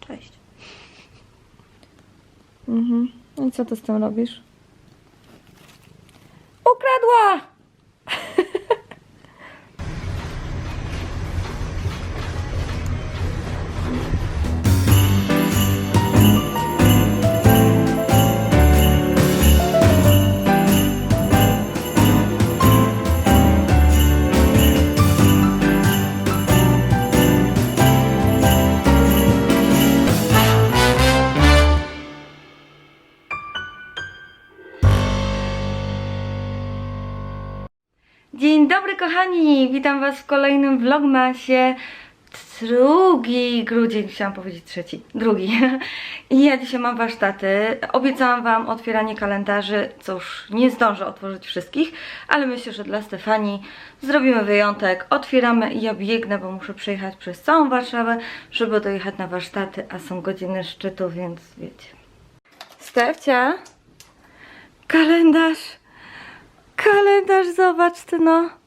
Cześć. Mhm. I co ty z tym robisz? Kochani, witam was w kolejnym vlogmasie. Drugi grudzień, chciałam powiedzieć trzeci, drugi. I ja dzisiaj mam warsztaty. Obiecałam wam otwieranie kalendarzy. Cóż, nie zdążę otworzyć wszystkich, ale myślę, że dla Stefanii zrobimy wyjątek. Otwieramy i ja biegnę, bo muszę przejechać przez całą Warszawę, żeby dojechać na warsztaty, a są godziny szczytu, więc wiecie. Stefcia, kalendarz. Kalendarz, zobacz ty no.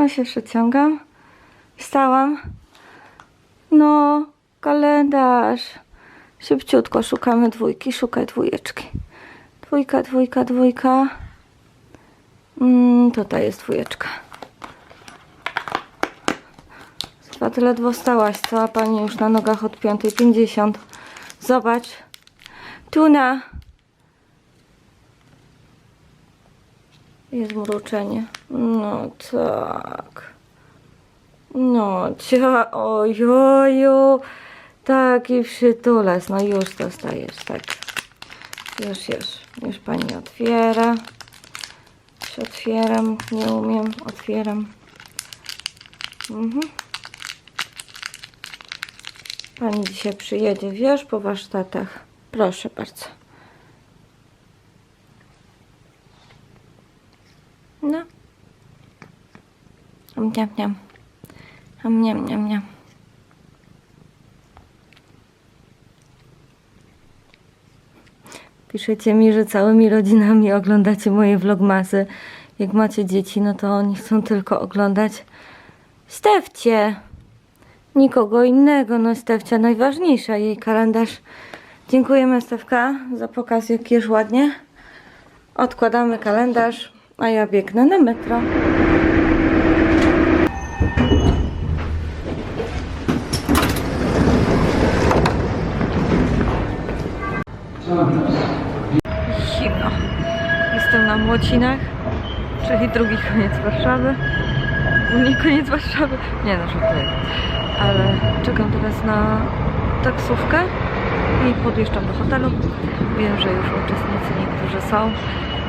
O się przeciągam. Wstałam. No, kalendarz. Szybciutko szukamy dwójki, szukaj dwójeczki. Dwójka, dwójka, dwójka. Mm, tutaj jest dwójeczka. Chyba ty ledwo wstałaś, co? A pani już na nogach od 5.50. Zobacz. Tuna. Jest mruczenie. No tak. No, cia, ojoju. Taki przytulas. No już dostajesz, tak. Już, już. Już pani otwiera. Już otwieram. Nie umiem. Otwieram. Mhm. Pani dzisiaj przyjedzie, wiesz, po warsztatach. Proszę bardzo. No. Am, niam, niam. Am, niam, niam, niam. Piszecie mi, że całymi rodzinami oglądacie moje vlogmasy. Jak macie dzieci, no to oni chcą tylko oglądać Stefcie. Nikogo innego, no Stefcia najważniejsza, jej kalendarz. Dziękujemy Stefka za pokaz, jak jest ładnie. Odkładamy kalendarz, a ja biegnę na metro. Na Młocinach, czyli drugi koniec Warszawy. Nie koniec Warszawy, nie no, żartuję. Ale czekam teraz na taksówkę i podjeżdżam do hotelu. Wiem, że już uczestnicy niektórzy są.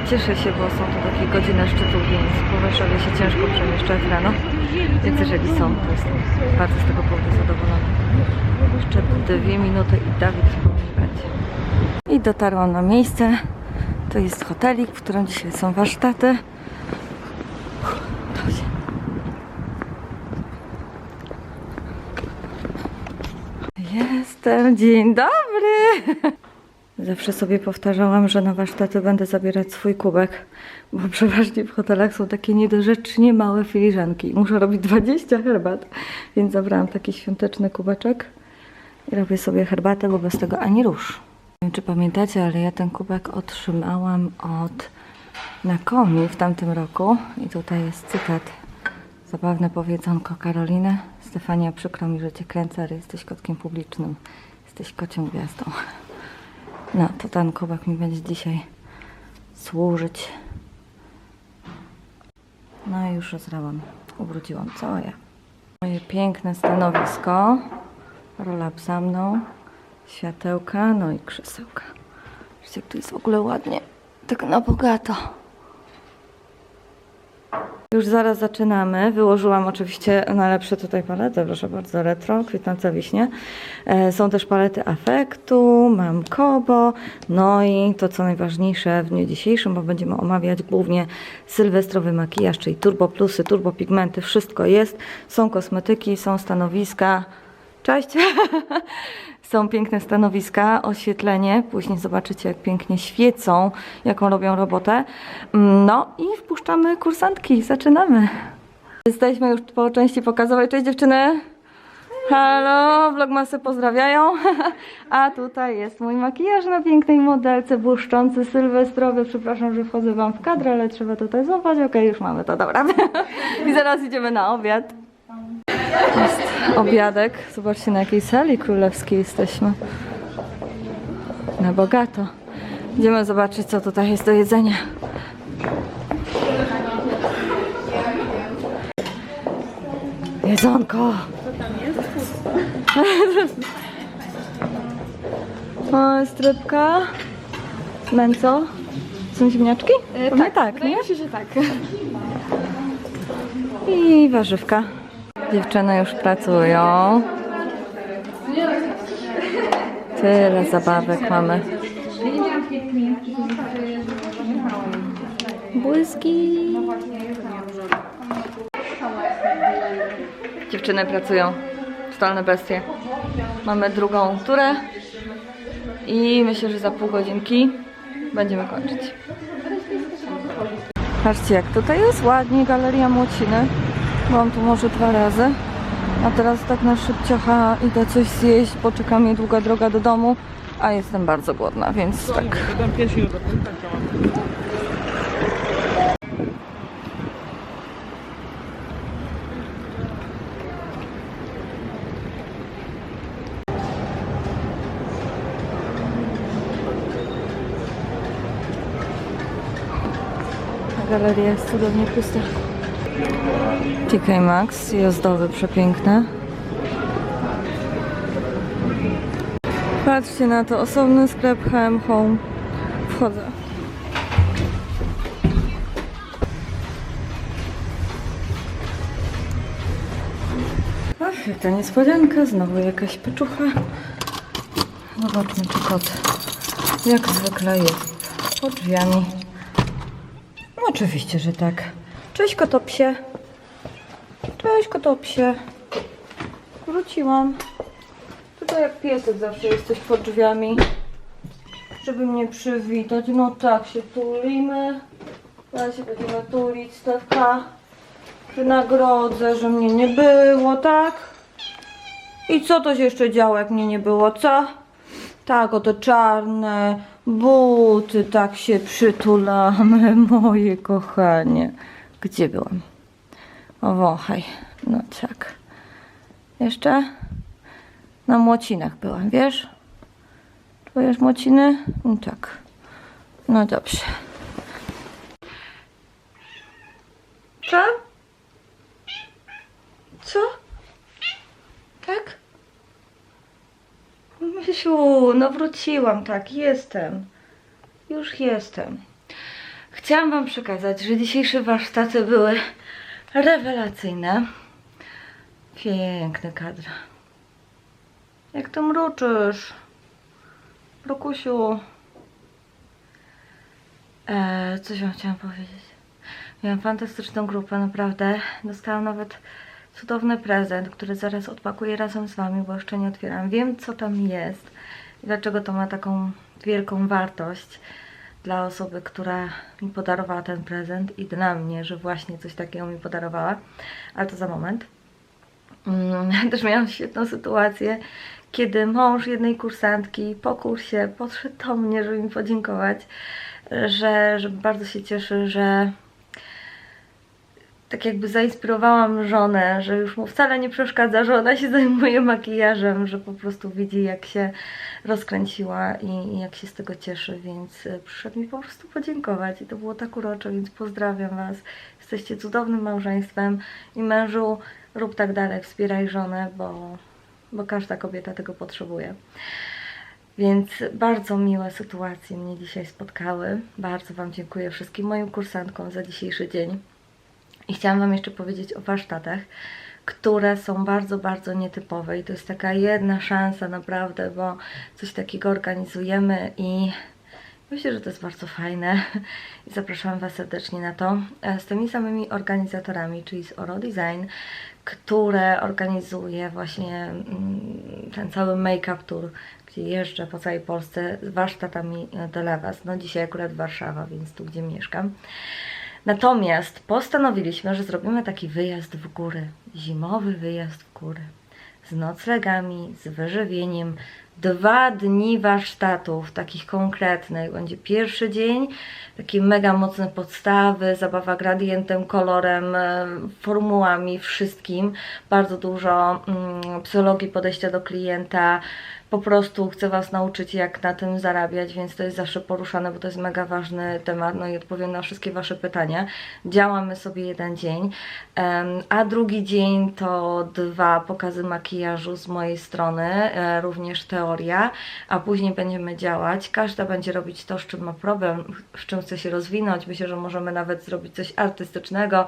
Cieszę się, bo są to takie godziny szczytu, więc po Warszawie się ciężko przemieszczać rano. Więc jeżeli są, to jestem bardzo z tego powodu zadowolona. Jeszcze dwie minuty i Dawid mnie będzie. I dotarłam na miejsce. To jest hotelik, w którym dzisiaj są warsztaty. Jestem, dzień dobry! Zawsze sobie powtarzałam, że na warsztaty będę zabierać swój kubek, bo przeważnie w hotelach są takie niedorzecznie małe filiżanki. Muszę robić 20 herbat, więc zabrałam taki świąteczny kubeczek i robię sobie herbatę, bo bez tego ani rusz. Nie wiem, czy pamiętacie, ale ja ten kubek otrzymałam od Nakomi w tamtym roku i tutaj jest cytat. Zabawne powiedzonko Karoliny. Stefania, przykro mi, że cię kręcę, ale jesteś kotkiem publicznym. Jesteś kocią gwiazdą. No, to ten kubek mi będzie dzisiaj służyć. No i już rozrałam. Ubrudziłam całe ja. Moje piękne stanowisko. Rola za mną. Światełka, no i krzesełka. Zobaczcie, jak tu jest w ogóle ładnie. Tak na bogato. Już zaraz zaczynamy. Wyłożyłam oczywiście najlepsze tutaj palety, proszę bardzo, retro, kwitnące wiśnie. E, Są też palety afektu, mam kobo, no i to co najważniejsze w dniu dzisiejszym, bo będziemy omawiać głównie sylwestrowy makijaż, czyli turbo plusy, turbo pigmenty, wszystko jest. Są kosmetyki, są stanowiska. Cześć! Są piękne stanowiska, oświetlenie. Później zobaczycie, jak pięknie świecą, jaką robią robotę. No i wpuszczamy kursantki. Zaczynamy. Jesteśmy już po części pokazowej. Cześć dziewczyny! Halo, vlogmasy pozdrawiają. A tutaj jest mój makijaż na pięknej modelce, błyszczący, sylwestrowy. Przepraszam, że wchodzę wam w kadr, ale trzeba tutaj złapać. Okej, już mamy to, dobra. I zaraz idziemy na obiad. Jest obiadek. Zobaczcie, na jakiej sali królewskiej jesteśmy. Na bogato. Idziemy zobaczyć, co tutaj jest do jedzenia. Jedzonko. O, strypka. Męco. Są ziemniaczki? Pewnie tak, nie? Wydaje się, że tak. I warzywka. Dziewczyny już pracują. Tyle zabawek mamy. Błyski. Dziewczyny pracują. Zdolne bestie. Mamy drugą turę. I myślę, że za pół godzinki będziemy kończyć. Patrzcie, jak tutaj jest ładnie, Galeria Młociny. Byłam tu może dwa razy. A teraz tak na szybciocha idę coś zjeść, bo czeka mnie długa droga do domu, a jestem bardzo głodna, więc tak. Dam 5 minut do końca. Ta galeria jest cudownie pusta. TK Maxx i ozdoby przepiękne. Patrzcie na to, osobny sklep HM Home. Wchodzę. Ach, jaka niespodzianka, znowu jakaś peczucha. Zobaczmy, czy kot jak zwykle jest pod drzwiami. Oczywiście, że tak. Cześć kotopsie. Cześć kotopsie. Wróciłam. Tutaj jak piesek zawsze jesteś pod drzwiami. Żeby mnie przywitać. No tak się tulimy. Teraz się będziemy tulić, Stewka. Wynagrodzę, że mnie nie było, tak? I co to się jeszcze działo, jak mnie nie było, co? Tak, oto czarne buty, tak się przytulamy, moje kochanie. Gdzie byłam? O, wąchaj. No tak. Jeszcze? Na młocinach byłam, wiesz? Czujesz młociny? No tak. No dobrze. Co? Co? Tak? Mysiu, no wróciłam, tak, jestem. Już jestem. Chciałam Wam przekazać, że dzisiejsze warsztaty były rewelacyjne. Piękny kadr. Jak to mruczysz? Brukusiu. E, coś Wam chciałam powiedzieć. Miałam fantastyczną grupę, naprawdę. Dostałam nawet cudowny prezent, który zaraz odpakuję razem z Wami, bo jeszcze nie otwieram. Wiem, co tam jest i dlaczego to ma taką wielką wartość dla osoby, która mi podarowała ten prezent i dla mnie, że właśnie coś takiego mi podarowała. Ale to za moment. Mm, Też miałam świetną sytuację, kiedy mąż jednej kursantki po kursie podszedł do mnie, żeby mi podziękować, że, że bardzo się cieszy, że tak jakby zainspirowałam żonę, że już mu wcale nie przeszkadza, że ona się zajmuje makijażem, że po prostu widzi jak się rozkręciła i, i jak się z tego cieszy, więc e, przyszedł mi po prostu podziękować i to było tak urocze, więc pozdrawiam Was. Jesteście cudownym małżeństwem i mężu rób tak dalej, wspieraj żonę, bo, bo każda kobieta tego potrzebuje. Więc bardzo miłe sytuacje mnie dzisiaj spotkały. Bardzo Wam dziękuję wszystkim moim kursantkom za dzisiejszy dzień. I chciałam Wam jeszcze powiedzieć o warsztatach, które są bardzo, bardzo nietypowe i to jest taka jedna szansa naprawdę, bo coś takiego organizujemy i myślę, że to jest bardzo fajne i zapraszam Was serdecznie na to E, z tymi samymi organizatorami, czyli z Oro Design, które organizuje właśnie mm, ten cały make-up tour, gdzie jeżdżę po całej Polsce z warsztatami e, dla Was. No dzisiaj akurat Warszawa, więc tu gdzie mieszkam. Natomiast postanowiliśmy, że zrobimy taki wyjazd w góry. Zimowy wyjazd w góry. z noclegami, z wyżywieniem. Dwa dni warsztatów, takich konkretnych. Będzie pierwszy dzień, takie mega mocne podstawy, zabawa gradientem, kolorem, e, formułami, wszystkim. Bardzo dużo mm, psychologii podejścia do klienta. Po prostu chcę Was nauczyć, jak na tym zarabiać, więc to jest zawsze poruszane, bo to jest mega ważny temat. No i odpowiem na wszystkie Wasze pytania. Działamy sobie jeden dzień, a drugi dzień to dwa pokazy makijażu z mojej strony, e, również teoria, a później będziemy działać. Każda będzie robić to, z czym ma problem, w czym chce się rozwinąć. Myślę, że możemy nawet zrobić coś artystycznego.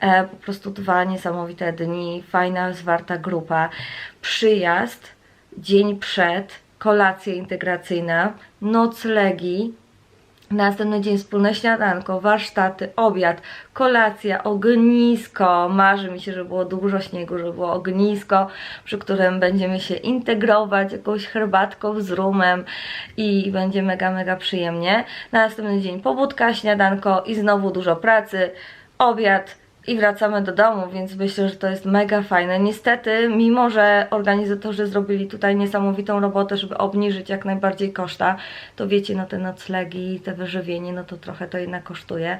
E, po prostu dwa niesamowite dni, fajna, zwarta grupa. Przyjazd dzień przed, kolacja integracyjna, noclegi, następny dzień wspólne śniadanko, warsztaty, obiad, kolacja, ognisko. Marzy mi się, żeby było dużo śniegu, żeby było ognisko, przy którym będziemy się integrować jakąś herbatką z rumem i będzie mega, mega przyjemnie. Na następny dzień pobudka, śniadanko i znowu dużo pracy, obiad, i wracamy do domu, więc myślę, że to jest mega fajne. Niestety, mimo że organizatorzy zrobili tutaj niesamowitą robotę, żeby obniżyć jak najbardziej koszta, to wiecie, no te noclegi, te wyżywienie, no to trochę to jednak kosztuje.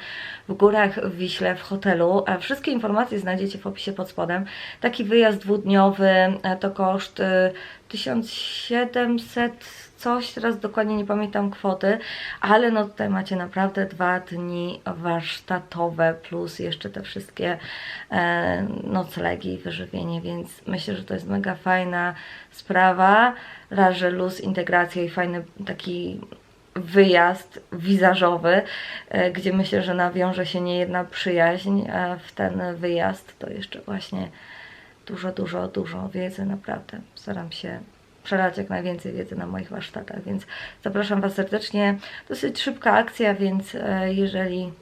W górach w Wiśle, w hotelu. A wszystkie informacje znajdziecie w opisie pod spodem. Taki wyjazd dwudniowy e, to koszt e, 1700 coś, teraz dokładnie nie pamiętam kwoty, ale no tutaj macie naprawdę dwa dni warsztatowe plus jeszcze te wszystkie e, noclegi i wyżywienie, więc myślę, że to jest mega fajna sprawa. Raz, że luz, integracja i fajny taki wyjazd wizażowy, e, gdzie myślę, że nawiąże się niejedna przyjaźń w ten wyjazd. To jeszcze właśnie dużo, dużo, dużo wiedzy, naprawdę. Staram się przelać jak najwięcej wiedzy na moich warsztatach, więc zapraszam Was serdecznie. Dosyć szybka akcja, więc e, jeżeli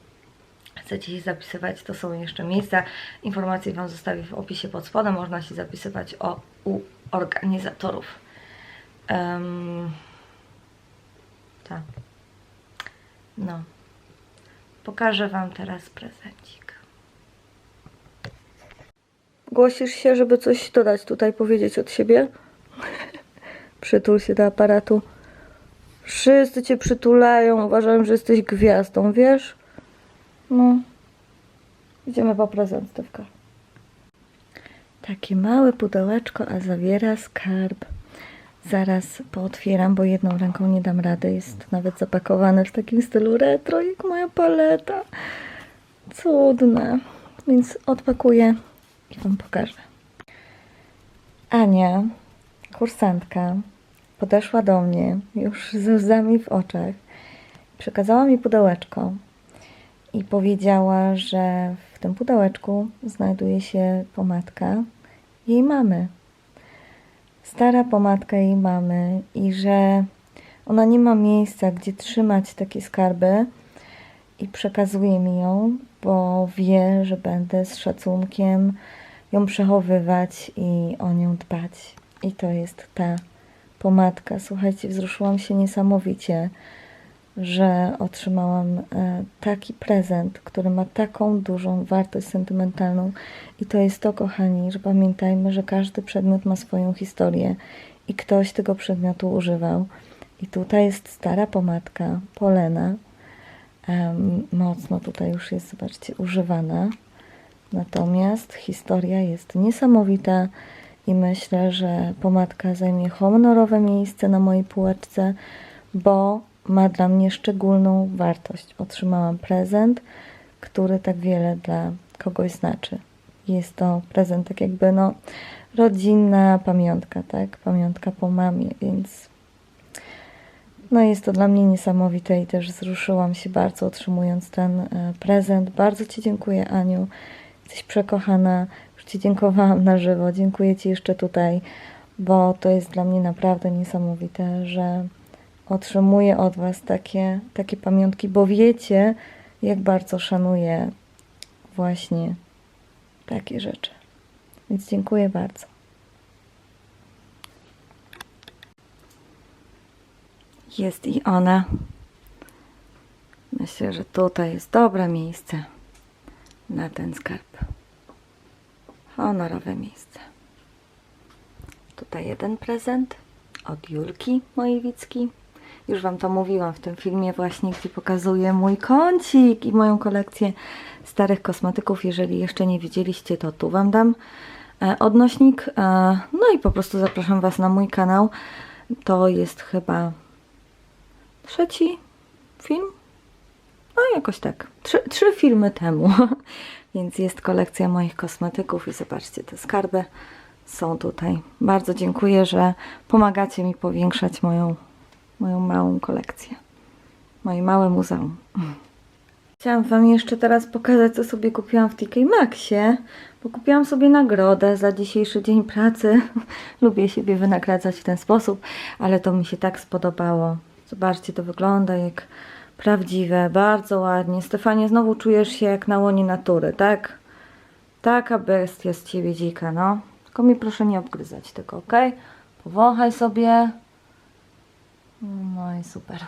chcecie się zapisywać, to są jeszcze miejsca. Informacje Wam zostawię w opisie pod spodem. Można się zapisywać o, u organizatorów. Um, tak. No. Pokażę Wam teraz prezencik. Głosisz się, żeby coś dodać tutaj, powiedzieć od siebie? Przytul się do aparatu. Wszyscy cię przytulają, uważają, że jesteś gwiazdą, wiesz? No. Idziemy po prezent, Stewka. Takie małe pudełeczko, a zawiera skarb. Zaraz pootwieram, bo jedną ręką nie dam rady. Jest nawet zapakowane w takim stylu retro, jak moja paleta. Cudne. Więc odpakuję i Wam pokażę. Ania, kursantka, podeszła do mnie już ze łzami w oczach. Przekazała mi pudełeczko i powiedziała, że w tym pudełeczku znajduje się pomadka jej mamy. Stara pomadka jej mamy i że ona nie ma miejsca, gdzie trzymać takie skarby i przekazuje mi ją, bo wie, że będę z szacunkiem ją przechowywać i o nią dbać. I to jest ta pomadka. Słuchajcie, wzruszyłam się niesamowicie, że otrzymałam e, taki prezent, który ma taką dużą wartość sentymentalną. I to jest to, kochani, że pamiętajmy, że każdy przedmiot ma swoją historię i ktoś tego przedmiotu używał. I tutaj jest stara pomadka, polena. Mocno tutaj już jest, zobaczcie, używana. Natomiast historia jest niesamowita i myślę, że pomadka zajmie honorowe miejsce na mojej półeczce, bo ma dla mnie szczególną wartość. Otrzymałam prezent, który tak wiele dla kogoś znaczy. Jest to prezent tak jakby no rodzinna pamiątka, tak? Pamiątka po mamie, więc no jest to dla mnie niesamowite i też wzruszyłam się bardzo otrzymując ten e, prezent. Bardzo Ci dziękuję Aniu. Jesteś przekochana. Ci dziękowałam na żywo. Dziękuję Ci jeszcze tutaj, bo to jest dla mnie naprawdę niesamowite, że otrzymuję od Was takie, takie pamiątki, bo wiecie, jak bardzo szanuję właśnie takie rzeczy. Więc dziękuję bardzo. Jest i ona. Myślę, że tutaj jest dobre miejsce na ten skarb. Honorowe miejsce. Tutaj jeden prezent od Julki Mojewicki. Już Wam to mówiłam w tym filmie właśnie, gdzie pokazuję mój kącik i moją kolekcję starych kosmetyków. Jeżeli jeszcze nie widzieliście, to tu Wam dam e, odnośnik. E, no i po prostu zapraszam Was na mój kanał. To jest chyba trzeci film? No jakoś tak. Trzy, trzy filmy temu. Więc jest kolekcja moich kosmetyków i zobaczcie, te skarby są tutaj. Bardzo dziękuję, że pomagacie mi powiększać moją, moją małą kolekcję. Moje małe muzeum. Chciałam Wam jeszcze teraz pokazać, co sobie kupiłam w TK Maxie, bo kupiłam sobie nagrodę za dzisiejszy dzień pracy. Lubię siebie wynagradzać w ten sposób, ale to mi się tak spodobało. Zobaczcie, to wygląda jak prawdziwe, bardzo ładnie. Stefanie, znowu czujesz się jak na łonie natury, tak? Taka bestia z ciebie dzika, no. Tylko mi proszę nie obgryzać tego, ok? Powąchaj sobie. No i super.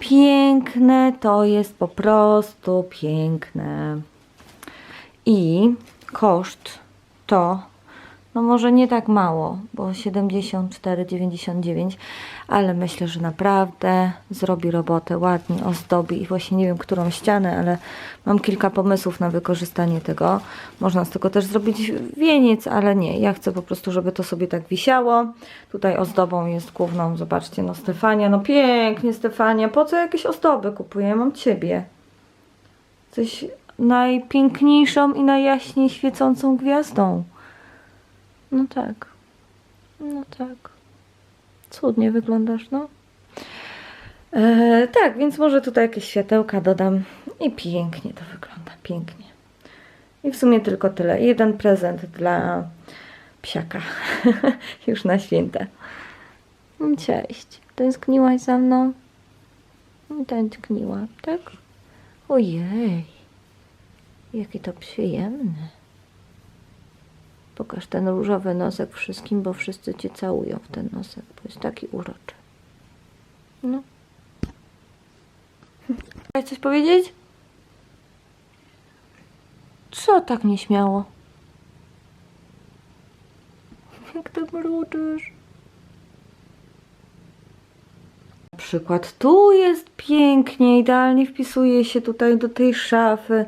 Piękne, to jest po prostu piękne. I koszt to, no może nie tak mało, bo 74,99, ale myślę, że naprawdę zrobi robotę ładnie, ozdobi i właśnie nie wiem, którą ścianę, ale mam kilka pomysłów na wykorzystanie tego. Można z tego też zrobić wieniec, ale nie, ja chcę po prostu, żeby to sobie tak wisiało. Tutaj ozdobą jest główną, zobaczcie, no Stefania, no pięknie Stefania, po co jakieś ozdoby kupuję? Mam Ciebie. Coś najpiękniejszą i najjaśniej świecącą gwiazdą. No tak. No tak. Cudnie wyglądasz, no. E, tak, więc może tutaj jakieś światełka dodam i pięknie to wygląda, pięknie. I w sumie tylko tyle. Jeden prezent dla psiaka. Już na święta. Cześć. Tęskniłaś za mną? Tęskniła, tak? Ojej. Jakie to przyjemne. Pokaż ten różowy nosek wszystkim, bo wszyscy cię całują w ten nosek, bo jest taki uroczy. No. Chcesz coś powiedzieć? Co tak nieśmiało? Jak ty mruczysz? Na przykład tu jest pięknie, idealnie wpisuje się tutaj do tej szafy.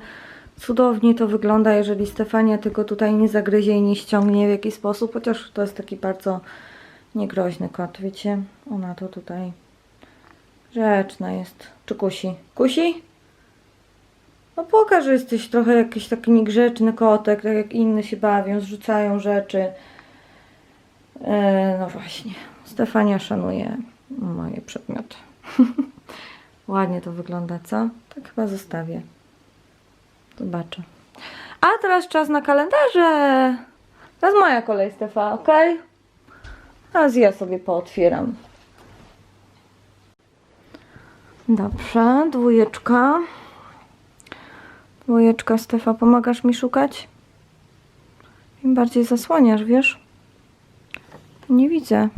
Cudownie to wygląda, jeżeli Stefania tego tutaj nie zagryzie i nie ściągnie w jakiś sposób, chociaż to jest taki bardzo niegroźny kot, wiecie? Ona to tutaj rzeczna jest. Czy kusi? Kusi? No pokaż, że jesteś trochę jakiś taki niegrzeczny kotek, tak jak inne się bawią, zrzucają rzeczy. E, no właśnie, Stefania szanuje moje przedmioty. Ładnie to wygląda, co? Tak chyba zostawię. Zobaczę. A teraz czas na kalendarze. Teraz moja kolej, Stefa, ok? Teraz ja sobie pootwieram. Dobrze, dwójeczka. Dwójeczka, Stefa, pomagasz mi szukać? Im bardziej zasłaniasz, wiesz? Nie widzę.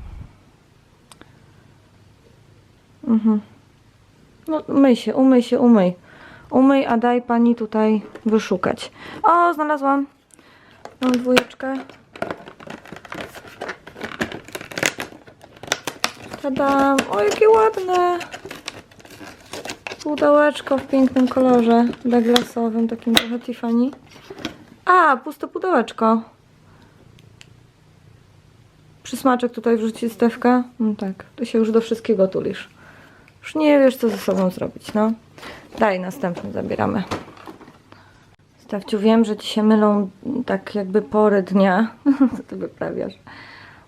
Mhm. No, myj się, umyj się, umyj. Umyj, a daj pani tutaj wyszukać. O, znalazłam. Mam dwójeczkę. Tadam. O, jakie ładne. Pudełeczko w pięknym kolorze. Douglasowym, takim trochę Tiffany. A, puste pudełeczko. Przysmaczek tutaj wrzuci Stewka. No tak, ty się już do wszystkiego tulisz. Już nie wiesz, co ze sobą zrobić, no. Daj, następny zabieramy. Stawciu, wiem, że ci się mylą tak jakby pory dnia. Co ty wyprawiasz?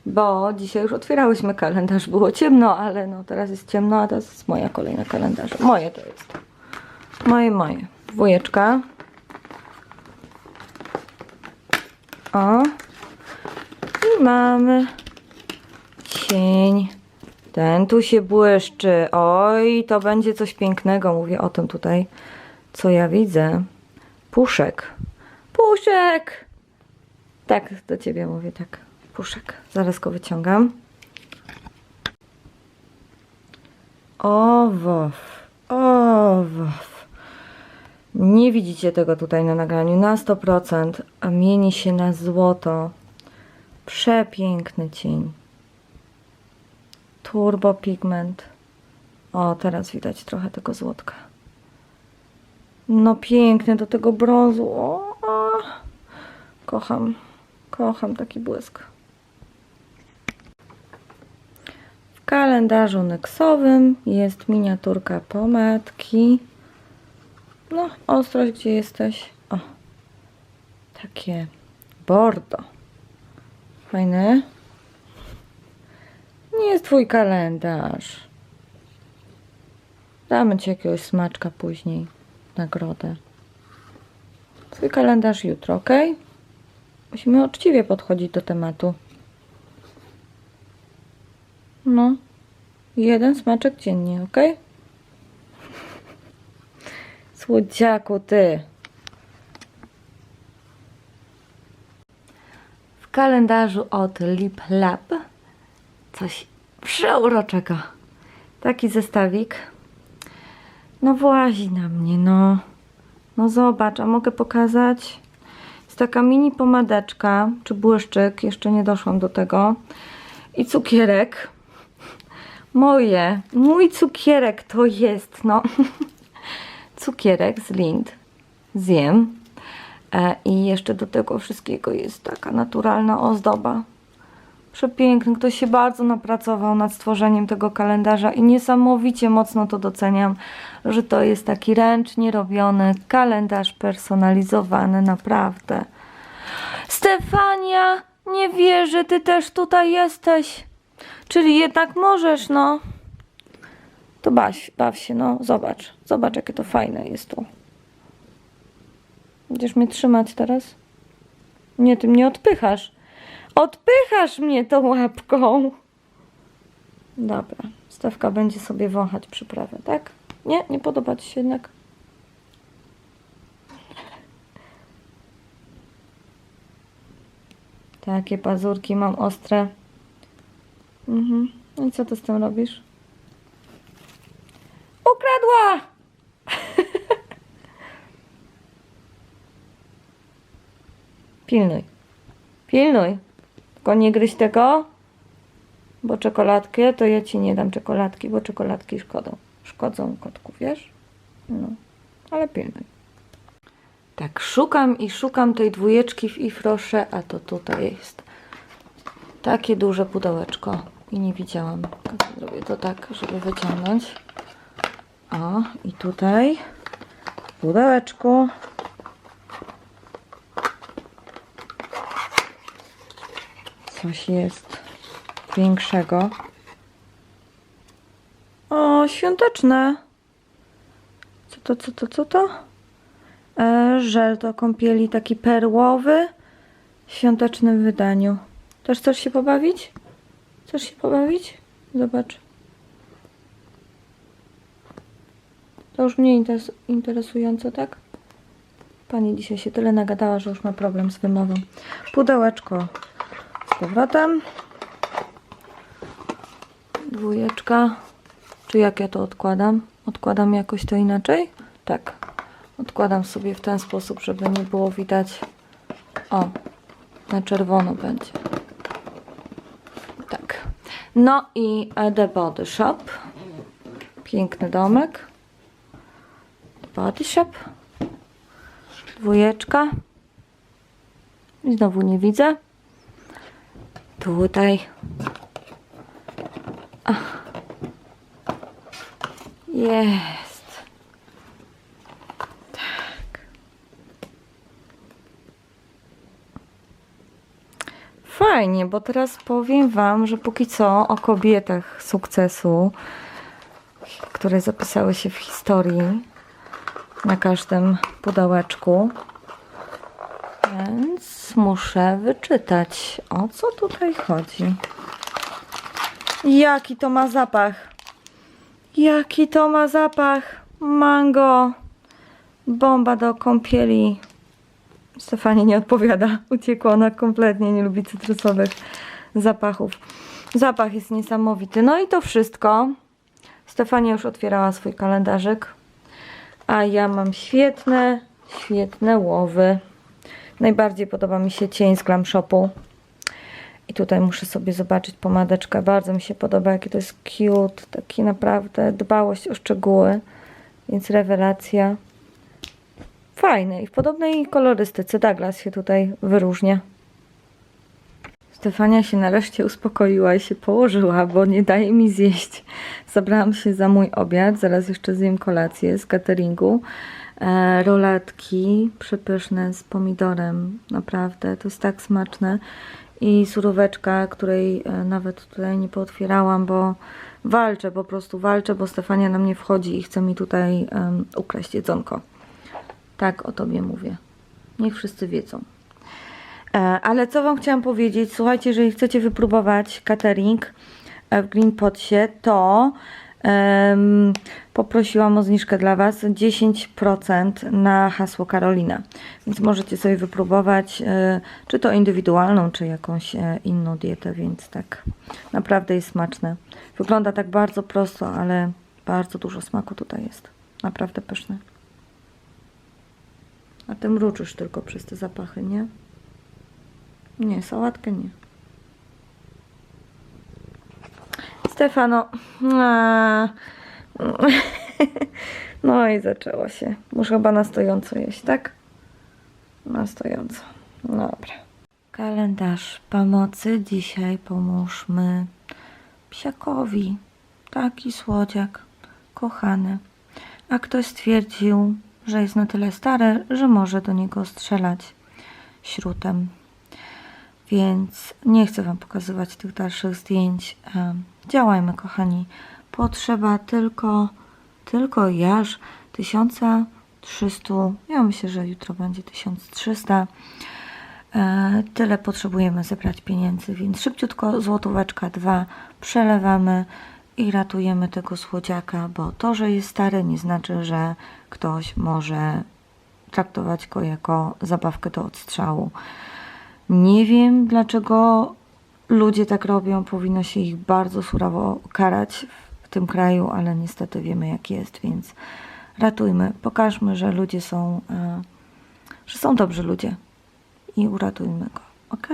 Bo dzisiaj już otwierałyśmy kalendarz. Było ciemno, ale no teraz jest ciemno, a teraz jest moja kolejna kalendarz. Moje to jest. Moje, moje. Dwójeczka. O. I mamy cień. Ten tu się błyszczy. Oj, to będzie coś pięknego. Mówię o tym tutaj, co ja widzę. Puszek. Puszek! Tak, do ciebie mówię, tak. Puszek. Zaraz go wyciągam. Owow. Owow. Nie widzicie tego tutaj na nagraniu. Na 100%. A mieni się na złoto. Przepiękny cień. Turbo pigment. O, teraz widać trochę tego złotka. No piękny do tego brązu. O, o. Kocham, kocham taki błysk. W kalendarzu neksowym jest miniaturka pomadki. No, ostrość, gdzie jesteś? O, takie bordo. Fajne. Nie jest twój kalendarz. Damy ci jakiegoś smaczka później. Nagrodę. Twój kalendarz jutro, ok? Musimy uczciwie podchodzić do tematu. No. Jeden smaczek dziennie, ok? Słodziaku, ty. W kalendarzu od Lip Lab coś przeuroczego. Taki zestawik. No włazi na mnie, no. No zobacz, a mogę pokazać? Jest taka mini pomadeczka, czy błyszczyk, jeszcze nie doszłam do tego. I cukierek. Moje, mój cukierek to jest, no. Cukierek z Lind. Zjem. E, I jeszcze do tego wszystkiego jest taka naturalna ozdoba. Przepiękny. Ktoś się bardzo napracował nad stworzeniem tego kalendarza i niesamowicie mocno to doceniam, że to jest taki ręcznie robiony kalendarz personalizowany, naprawdę. Stefania, nie wierzę, ty też tutaj jesteś. Czyli jednak możesz, no. To baw, baw się, no. Zobacz, zobacz, jakie to fajne jest tu. Będziesz mnie trzymać teraz? Nie, ty mnie odpychasz. Odpychasz mnie tą łapką. Dobra, Stewka będzie sobie wąchać przyprawę, tak? Nie, nie podoba ci się jednak. Takie pazurki mam ostre. Mhm. No i co ty z tym robisz? Ukradła! Pilnuj. Pilnuj. Tylko nie gryź tego, bo czekoladkę to ja ci nie dam czekoladki, bo czekoladki szkodą. Szkodzą kotku, wiesz? No, ale pilnuj. Tak, szukam i szukam tej dwójeczki w Ifrosze, a to tutaj jest takie duże pudełeczko i nie widziałam. Zrobię to tak, żeby wyciągnąć. O, i tutaj w pudełeczku coś jest większego. O, świąteczne. Co to, co to, co to? E, żel do kąpieli taki perłowy w świątecznym wydaniu. Też chcesz się pobawić? Chcesz się pobawić? Zobacz. To już mnie interes interesujące, tak? Pani dzisiaj się tyle nagadała, że już ma problem z wymową. Pudełeczko powrotem. Dwójeczka. Czy jak ja to odkładam? Odkładam jakoś to inaczej? Tak. Odkładam sobie w ten sposób, żeby nie było widać. O, na czerwono będzie. Tak. No i The Body Shop. Piękny domek. The Body Shop. Dwójeczka. I znowu nie widzę. Tutaj. Jest. Tak. Fajnie, bo teraz powiem Wam, że póki co o kobietach sukcesu, które zapisały się w historii na każdym pudełeczku. Więc muszę wyczytać, o co tutaj chodzi. Jaki to ma zapach? Jaki to ma zapach? Mango. Bomba do kąpieli. Stefanie nie odpowiada. Uciekła ona kompletnie, nie lubi cytrusowych zapachów. Zapach jest niesamowity. No i to wszystko. Stefania już otwierała swój kalendarzyk. A ja mam świetne, świetne łowy. Najbardziej podoba mi się cień z Glam Shopu. I tutaj muszę sobie zobaczyć pomadeczkę. Bardzo mi się podoba, jakie to jest cute. Taki naprawdę dbałość o szczegóły. Więc rewelacja. Fajne i w podobnej kolorystyce Douglas się tutaj wyróżnia. Stefania się nareszcie uspokoiła i się położyła, bo nie daje mi zjeść. Zabrałam się za mój obiad, zaraz jeszcze zjem kolację z cateringu. E, rolatki przepyszne z pomidorem, naprawdę, to jest tak smaczne. I suróweczka, której e, nawet tutaj nie pootwierałam, bo walczę, po prostu walczę, bo Stefania na mnie wchodzi i chce mi tutaj em, ukraść jedzonko. Tak o tobie mówię. Niech wszyscy wiedzą. E, Ale co Wam chciałam powiedzieć, słuchajcie, jeżeli chcecie wypróbować catering e, w Green Potsie, to poprosiłam o zniżkę dla Was 10% na hasło Karolina. Więc możecie sobie wypróbować, e, czy to indywidualną, czy jakąś e, inną dietę, więc tak naprawdę jest smaczne. Wygląda tak bardzo prosto, ale bardzo dużo smaku tutaj jest. Naprawdę pyszne. A ty mruczysz tylko przez te zapachy, nie? Nie, sałatkę nie. Stefano. No i zaczęło się. Muszę chyba na stojąco jeść, tak? Na stojąco. Dobra. Kalendarz pomocy. Dzisiaj pomóżmy psiakowi. Taki słodziak. Kochany. A ktoś stwierdził, że jest na tyle stary, że może do niego strzelać śrutem więc nie chcę Wam pokazywać tych dalszych zdjęć. Działajmy, kochani. Potrzeba tylko, tylko jaż 1300. Ja myślę, że jutro będzie 1300. E, Tyle potrzebujemy zebrać pieniędzy, więc szybciutko złotóweczka dwa przelewamy i ratujemy tego słodziaka, bo to, że jest stary, nie znaczy, że ktoś może traktować go jako zabawkę do odstrzału. Nie wiem, dlaczego ludzie tak robią. Powinno się ich bardzo surowo karać w tym kraju, ale niestety wiemy, jak jest, więc ratujmy. Pokażmy, że ludzie są, e, że są dobrzy ludzie i uratujmy go. Ok?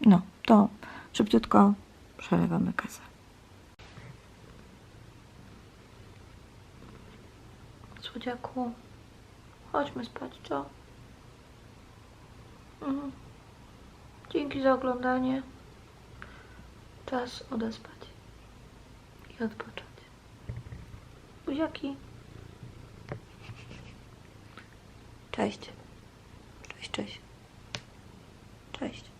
No, to szybciutko przelewamy kasę. Słodziaku, chodźmy spać, co? Mhm. Dzięki za oglądanie. Czas odespać i odpocząć. Buziaki. Cześć. Cześć, cześć. Cześć.